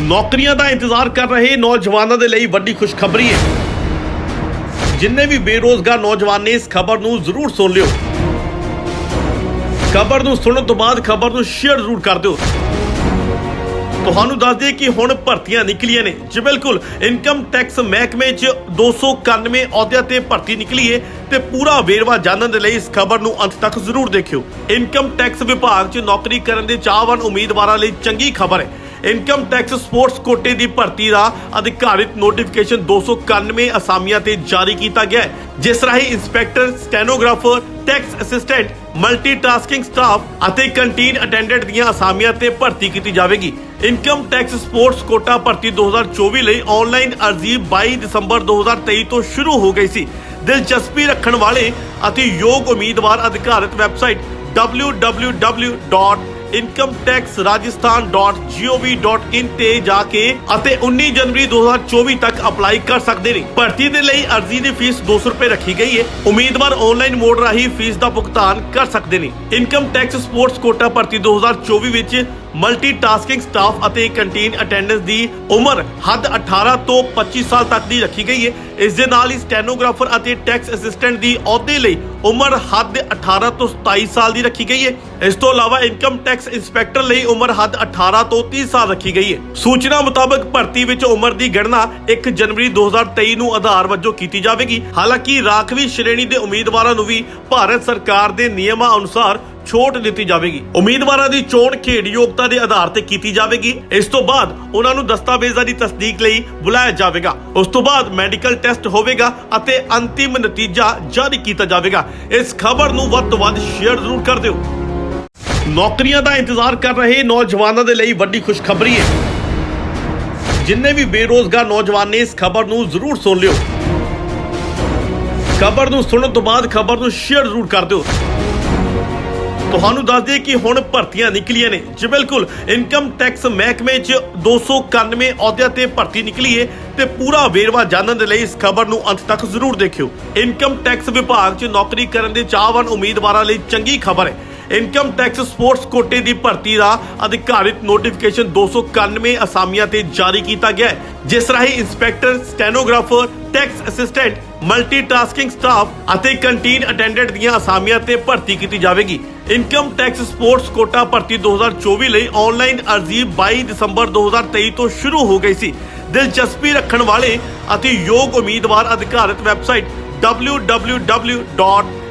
ਨੌਕਰੀਆਂ ਦਾ ਇੰਤਜ਼ਾਰ ਕਰ ਰਹੇ ਨੌਜਵਾਨਾਂ ਦੇ ਲਈ ਵੱਡੀ ਖੁਸ਼ਖਬਰੀ ਹੈ। ਜਿੰਨੇ ਵੀ ਬੇਰੋਜ਼ਗਾਰ ਨੌਜਵਾਨ ਨੇ, ਇਸ ਖਬਰ ਨੂੰ ਜ਼ਰੂਰ ਸੁਣ ਲਿਓ। ਖਬਰ ਨੂੰ ਸੁਣਨ ਤੋਂ ਬਾਅਦ ਖਬਰ ਨੂੰ ਸ਼ੇਅਰ ਜ਼ਰੂਰ ਕਰ ਦਿਓ। ਤੁਹਾਨੂੰ ਦੱਸ ਦਈਏ ਕਿ ਹੁਣ ਭਰਤੀਆਂ ਨਿਕਲੀਆਂ ਨੇ। ਜੀ ਬਿਲਕੁਲ ਇਨਕਮ ਟੈਕਸ ਮਹਿਕਮੇ 'ਚ 291 ਅਹੁਦਿਆਂ ਤੇ ਭਰਤੀ ਨਿਕਲੀ ਹੈ ਤੇ ਪੂਰਾ ਵੇਰਵਾ ਜਾਣਨ ਦੇ ਲਈ ਇਸ ਖਬਰ ਨੂੰ ਅੰਤ ਤੱਕ ਜ਼ਰੂਰ ਦੇਖਿਓ। ਇਨਕਮ ਟੈਕਸ ਵਿਭਾਗ 'ਚ ਨੌਕਰੀ ਕਰਨ ਦੇ ਚਾਹਵਾਨ ਉਮੀਦਵਾਰਾਂ ਲਈ ਚੰਗੀ ਖਬਰ ਹੈ। ਇਨਕਮ ਟੈਕਸ ਸਪੋਰਟਸ ਕੋਟੇ ਦੀ ਭਰਤੀ ਦਾ ਅਧਿਕਾਰਿਤ ਨੋਟੀਫਿਕੇਸ਼ਨ 291 ਅਸਾਮੀਆਂ ਤੇ ਜਾਰੀ ਕੀਤਾ ਗਿਆ ਹੈ, ਜਿਸ ਰਾਹੀਂ inspector, stenographer, tax assistant, multitasking staff ਅਤੇ ਕੰਟੀਨ ਅਟੈਂਡੈਂਟ ਦੀਆਂ ਅਸਾਮੀਆਂ ਤੇ ਭਰਤੀ ਕੀਤੀ ਜਾਵੇਗੀ। ਇਨਕਮ ਟੈਕਸ ਸਪੋਰਟਸ ਕੋਟਾ ਭਰਤੀ 2024 ਲਈ ਆਨਲਾਈਨ ਅਰਜ਼ੀ 22 ਦਸੰਬਰ 2023 ਤੋਂ ਸ਼ੁਰੂ ਹੋ ਗਈ ਸੀ। ਦਿਲਚਸਪੀ ਰੱਖਣ ਵਾਲੇ ਅਤੇ ਯੋਗ ਉਮੀਦਵਾਰ ਅਧਿਕਾਰਿਤ ਵੈਬਸਾਈਟ www.incometaxrajasthan.gov.in ਤੇ ਜਾ ਕੇ ਅਤੇ 19 ਜਨਵਰੀ 2024 ਤੱਕ ਅਪਲਾਈ ਕਰ ਸਕਦੇ ਨੇ। ਭਰਤੀ ਦੇ ਲਈ ਅਰਜ਼ੀ ਦੀ ਫੀਸ 200 ਰੁਪਏ ਰੱਖੀ ਗਈ ਹੈ ਉਮੀਦਵਾਰ ਆਨਲਾਈਨ ਮੋਡ ਰਾਹੀਂ ਫੀਸ ਦਾ ਭੁਗਤਾਨ ਕਰ ਸਕਦੇ ਨੇ। ਇਨਕਮ ਟੈਕਸ ਸਪੋਰਟਸ ਕੋਟਾ ਭਰਤੀ 2024 ਵਿੱਚ ਮਲਟੀਟਾਸਕਿੰਗ ਸਟਾਫ ਅਤੇ ਕੰਟੀਨ ਅਟੈਂਡੈਂਸ ਦੀ ਉਮਰ ਹੱਦ 18 ਤੋਂ 25 ਸਾਲ ਤੱਕ ਦੀ ਰੱਖੀ ਗਈ ਹੈ ਇਸ ਦੇ ਨਾਲ ਹੀ ਸਟੈਨੋਗ੍ਰਾਫਰ ਅਤੇ ਟੈਕਸ ਅਸਿਸਟੈਂਟ ਦੀ ਅਹੁਦੇ ਲਈ ਉਮਰ ਹੱਦ 18 ਤੋਂ 27 ਸਾਲ ਦੀ ਰੱਖੀ ਗਈ ਹੈ ਇਸ ਤੋਂ ਇਲਾਵਾ ਇਨਕਮ ਟੈਕਸ ਇੰਸਪੈਕਟਰ ਲਈ ਉਮਰ ਹੱਦ 18 ਤੋਂ 30 ਸਾਲ ਰੱਖੀ ਗਈ ਹੈ ਸੂਚਨਾ ਮੁਤਾਬਕ ਭਰਤੀ ਵਿੱਚ ਉਮਰ ਦੀ ਗਣਨਾ 1 ਜਨਵਰੀ 2023 ਨੂੰ ਆਧਾਰ ਵਜੋਂ ਕੀਤੀ ਜਾਵੇਗੀ। ਹਾਲਾਂਕਿ ਰਾਖਵੀ ਸ਼੍ਰੇਣੀ ਦੇ ਉਮੀਦਵਾਰਾਂ ਨੂੰ ਵੀ ਭਾਰਤ ਸਰਕਾਰ ਦੇ ਨਿਯਮਾਂ ਅਨੁਸਾਰ ਛੋਟ ਦਿੱਤੀ ਜਾਵੇਗੀ। ਉਮੀਦਵਾਰਾਂ ਦੀ ਚੋਣ ਖੇਡ ਯੋਗਤਾ ਦੇ ਆਧਾਰ ਤੇ ਕੀਤੀ ਜਾਵੇਗੀ। ਇਸ ਤੋਂ ਬਾਅਦ ਉਹਨਾਂ ਨੂੰ ਦਸਤਾਵੇਜ਼ਾਂ ਦੀ ਤਸਦੀਕ ਲਈ ਬੁਲਾਇਆ ਜਾਵੇਗਾ। ਉਸ ਤੋਂ ਬਾਅਦ ਮੈਡੀਕਲ ਟੈਸਟ ਹੋਵੇਗਾ ਅਤੇ ਅੰਤਿਮ ਨਤੀਜਾ ਜਾਰੀ ਕੀਤਾ ਜਾਵੇਗਾ। ਇਸ ਖਬਰ ਨੂੰ ਵੱਧ ਤੋਂ ਵੱਧ ਸ਼ੇਅਰ ਜ਼ਰੂਰ ਕਰ ਦਿਓ। ਨੌਕਰੀਆਂ ਦਾ ਇੰਤਜ਼ਾਰ ਕਰ ਰਹੇ ਨੌਜਵਾਨਾਂ ਦੇ ਲਈ ਵੱਡੀ ਖੁਸ਼ਖਬਰੀ ਹੈ। ਜਿੰਨੇ ਵੀ ਬੇਰੋਜ਼ਗਾਰ ਨੌਜਵਾਨ ਨੇ ਇਸ ਖਬਰ ਨੂੰ ਜ਼ਰੂਰ ਸੁਣ ਲਿਓ। ਖਬਰ ਨੂੰ ਸੁਣਨ ਤੋਂ ਬਾਅਦ ਖਬਰ ਨੂੰ ਸ਼ੇਅਰ ਜ਼ਰੂਰ ਕਰ ਦਿਓ। ਤੁਹਾਨੂੰ ਦੱਸ ਦਈਏ ਕਿ ਹੁਣ ਭਰਤੀਆਂ ਨਿਕਲੀਆਂ ਨੇ। ਜੀ ਬਿਲਕੁਲ ਇਨਕਮ ਟੈਕਸ ਮਹਿਕਮੇ 'ਚ 291 ਅਹੁਦਿਆਂ ਤੇ ਭਰਤੀ ਨਿਕਲੀ ਏ ਤੇ ਪੂਰਾ ਵੇਰਵਾ ਜਾਣਨ ਦੇ ਲਈ ਇਸ ਖਬਰ ਨੂੰ ਅੰਤ ਤੱਕ ਜ਼ਰੂਰ ਦੇਖਿਓ। ਇਨਕਮ ਟੈਕਸ ਵਿਭਾਗ 'ਚ ਨੌਕਰੀ ਕਰਨ ਦੇ ਚਾਹਵਾਨ ਉਮੀਦਵਾਰਾਂ ਲਈ ਚੰਗੀ ਖਬਰ ਹੈ। ਇਨਕਮ ਟੈਕਸ ਸਪੋਰਟਸ ਕੋਟੇ ਦੀ ਭਰਤੀ ਦਾ ਅਧਿਕਾਰਿਤ ਨੋਟੀਫਿਕੇਸ਼ਨ 291 ਅਸਾਮੀਆਂ ਤੇ ਜਾਰੀ ਕੀਤਾ ਗਿਆ ਹੈ, ਜਿਸ ਰਾਹੀਂ inspector, stenographer, tax assistant, multitasking staff ਅਤੇ ਕੰਟੀਨ ਅਟੈਂਡੈਂਟ ਦੀਆਂ ਅਸਾਮੀਆਂ ਤੇ ਭਰਤੀ ਕੀਤੀ ਜਾਵੇਗੀ। ਇਨਕਮ ਟੈਕਸ ਸਪੋਰਟਸ ਕੋਟਾ ਭਰਤੀ 2024 ਲਈ ਆਨਲਾਈਨ ਅਰਜ਼ੀ 22 ਦਸੰਬਰ 2023 ਤੋਂ ਸ਼ੁਰੂ ਹੋ ਗਈ ਸੀ। ਦਿਲਚਸਪੀ ਰੱਖਣ ਵਾਲੇ ਅਤੇ ਯੋਗ ਉਮੀਦਵਾਰ ਅਧਿਕਾਰਿਤ ਵੈਬਸਾਈਟ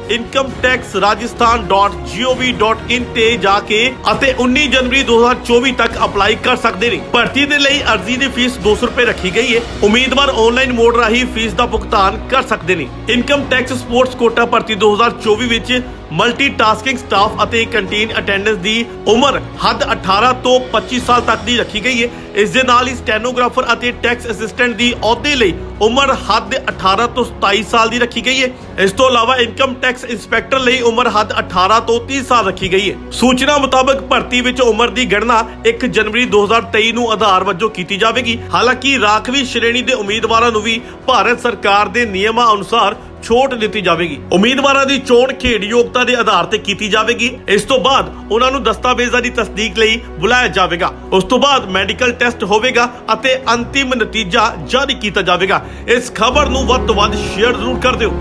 www.incometaxrajasthan.gov.in ਤੇ ਜਾ ਕੇ ਅਤੇ 19 ਜਨਵਰੀ 2024 ਤੱਕ ਅਪਲਾਈ ਕਰ ਸਕਦੇ ਨੇ। ਭਰਤੀ ਦੇ ਲਈ ਅਰਜ਼ੀ ਦੀ ਫੀਸ 200 ਰੁਪਏ ਰੱਖੀ ਗਈ ਹੈ ਉਮੀਦਵਾਰ ਆਨਲਾਈਨ ਮੋਡ ਰਾਹੀਂ ਫੀਸ ਦਾ ਭੁਗਤਾਨ ਕਰ ਸਕਦੇ ਨੇ। ਇਨਕਮ ਟੈਕਸ ਸਪੋਰਟਸ ਕੋਟਾ ਭਰਤੀ 2024 ਵਿੱਚ ਮਲਟੀਟਾਸਕਿੰਗ ਸਟਾਫ ਅਤੇ ਕੰਟੀਨ ਅਟੈਂਡੈਂਸ ਦੀ ਉਮਰ ਹੱਦ 18 ਤੋਂ 25 ਸਾਲ ਤੱਕ ਦੀ ਰੱਖੀ ਗਈ ਹੈ। ਇਸ ਦੇ ਨਾਲ ਹੀ ਸਟੈਨੋਗ੍ਰਾਫਰ ਅਤੇ ਟੈਕਸ ਅਸਿਸਟੈਂਟ ਦੀ ਅਹੁਦੇ ਲਈ ਉਮਰ ਹੱਦ 18 ਤੋਂ 27 ਸਾਲ ਦੀ ਰੱਖੀ ਗਈ ਹੈ। ਇਸ ਤੋਂ ਇਲਾਵਾ ਇਨਕਮ ਟੈਕਸ ਇੰਸਪੈਕਟਰ ਲਈ ਉਮਰ ਹੱਦ 18 ਤੋਂ 30 ਸਾਲ ਰੱਖੀ ਗਈ ਹੈ। ਸੂਚਨਾ ਮੁਤਾਬਕ ਭਰਤੀ ਵਿੱਚ ਉਮਰ ਦੀ ਗਣਨਾ 1 ਜਨਵਰੀ 2023 ਨੂੰ ਆਧਾਰ ਵਜੋਂ ਕੀਤੀ ਜਾਵੇਗੀ। ਹਾਲਾਂਕਿ ਰਾਖਵੀ ਸ਼੍ਰੇਣੀ ਦੇ ਉਮੀਦਵਾਰਾਂ ਨੂੰ ਵੀ ਭਾਰਤ ਸਰਕਾਰ ਦੇ ਨਿਯਮਾਂ ਅਨੁਸਾਰ ਛੋਟ ਦਿੱਤੀ ਜਾਵੇਗੀ। ਉਮੀਦਵਾਰਾਂ ਦੀ ਚੋਣ ਖੇਡ ਯੋਗਤਾ ਦੇ ਆਧਾਰ ਤੇ ਕੀਤੀ ਜਾਵੇਗੀ। ਇਸ ਤੋਂ ਬਾਅਦ ਉਹਨਾਂ ਨੂੰ ਦਸਤਾਵੇਜ਼ਾਂ ਦੀ ਤਸਦੀਕ ਲਈ ਬੁਲਾਇਆ ਜਾਵੇਗਾ। ਉਸ ਤੋਂ ਬਾਅਦ ਮੈਡੀਕਲ ਟੈਸਟ ਹੋਵੇਗਾ ਅਤੇ ਅੰਤਿਮ ਨਤੀਜਾ ਜਾਰੀ ਕੀਤਾ ਜਾਵੇਗਾ। ਇਸ ਖਬਰ ਨੂੰ ਵੱਧ ਤੋਂ ਵੱਧ ਸ਼ੇਅਰ ਜ਼ਰੂਰ ਕਰ ਦਿਓ।